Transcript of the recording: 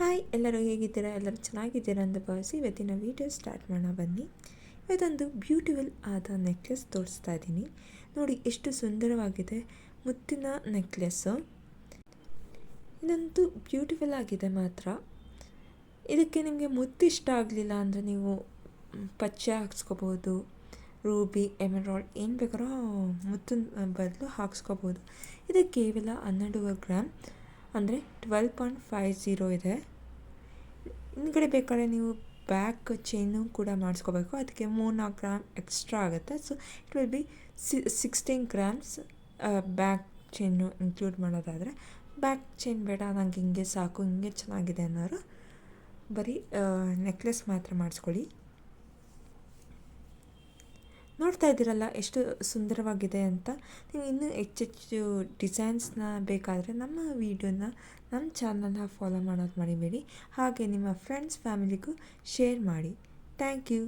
Hi, ಎಲ್ಲರೂ ಹೇಗಿದ್ದೀರಾ? ಎಲ್ಲರೂ ಚೆನ್ನಾಗಿದ್ದೀರಾ ಅಂತ ಭಾವಿಸಿ ಇವತ್ತಿನ ವೀಡಿಯೋ ಸ್ಟಾರ್ಟ್ ಮಾಡೋಣ ಬನ್ನಿ. ಇವತ್ತೊಂದು ಬ್ಯೂಟಿಫುಲ್ ಆದ ನೆಕ್ಲೆಸ್ ತೋರಿಸ್ತಾ ಇದ್ದೀನಿ. ನೋಡಿ, ಎಷ್ಟು ಸುಂದರವಾಗಿದೆ. ಮುತ್ತಿನ ನೆಕ್ಲೆಸ್ಸು ಇದಂತೂ ಬ್ಯೂಟಿಫುಲ್ ಆಗಿದೆ ಮಾತ್ರ. ಇದಕ್ಕೆ ನಿಮಗೆ ಮುತ್ತು ಇಷ್ಟ ಆಗಲಿಲ್ಲ ಅಂದರೆ ನೀವು ಪಚ್ಚೆ ಹಾಕ್ಸ್ಕೋಬೋದು, ರೂಬಿ ಎಮರಾಲ್ಡ್ ಏನು ಬೇಕಾದ್ರೂ ಮುತ್ತಿನ ಬದಲು ಹಾಕ್ಸ್ಕೋಬೋದು. ಇದು ಕೇವಲ ಹನ್ನೆರಡುವರೆ ಗ್ರಾಮ್ ಅಂದರೆ ಟ್ವೆಲ್ ಪಾಯಿಂಟ್ ಫೈವ್ ಝೀರೋ ಇದೆ. ಹಿಂದ್ಗಡೆ ಬೇಕಾದ್ರೆ ನೀವು ಬ್ಯಾಕ್ ಚೈನು ಕೂಡ ಮಾಡಿಸ್ಕೋಬೇಕು. ಅದಕ್ಕೆ ಮೂರು ನಾಲ್ಕು ಗ್ರಾಮ್ ಎಕ್ಸ್ಟ್ರಾ ಆಗುತ್ತೆ. So it will be sixteen grams back chain include ಮಾಡೋದಾದರೆ. ಬ್ಯಾಕ್ ಚೈನ್ ಬೇಡ, ನಂಗೆ ಹಿಂಗೆ ಸಾಕು, ಹಿಂಗೆ ಚೆನ್ನಾಗಿದೆ ಅನ್ನೋರು ಬರೀ ನೆಕ್ಲೆಸ್ ಮಾತ್ರ ಮಾಡಿಸ್ಕೊಳ್ಳಿ. ನೋಡ್ತಾ ಇದ್ದೀರಲ್ಲ, ಎಷ್ಟು ಸುಂದರವಾಗಿದೆ ಅಂತ. ನೀವು ಇನ್ನೂ ಹೆಚ್ಚೆಚ್ಚು ಡಿಸೈನ್ಸ್ನ ಬೇಕಾದರೆ ನಮ್ಮ ವೀಡಿಯೋನ ನಮ್ಮ ಚಾನಲ್ನ ಫಾಲೋ ಮಾಡೋದು ಮರಿಬೇಡಿ. ಹಾಗೆ ನಿಮ್ಮ ಫ್ರೆಂಡ್ಸ್, ಫ್ಯಾಮಿಲಿಗೂ ಶೇರ್ ಮಾಡಿ. Thank you.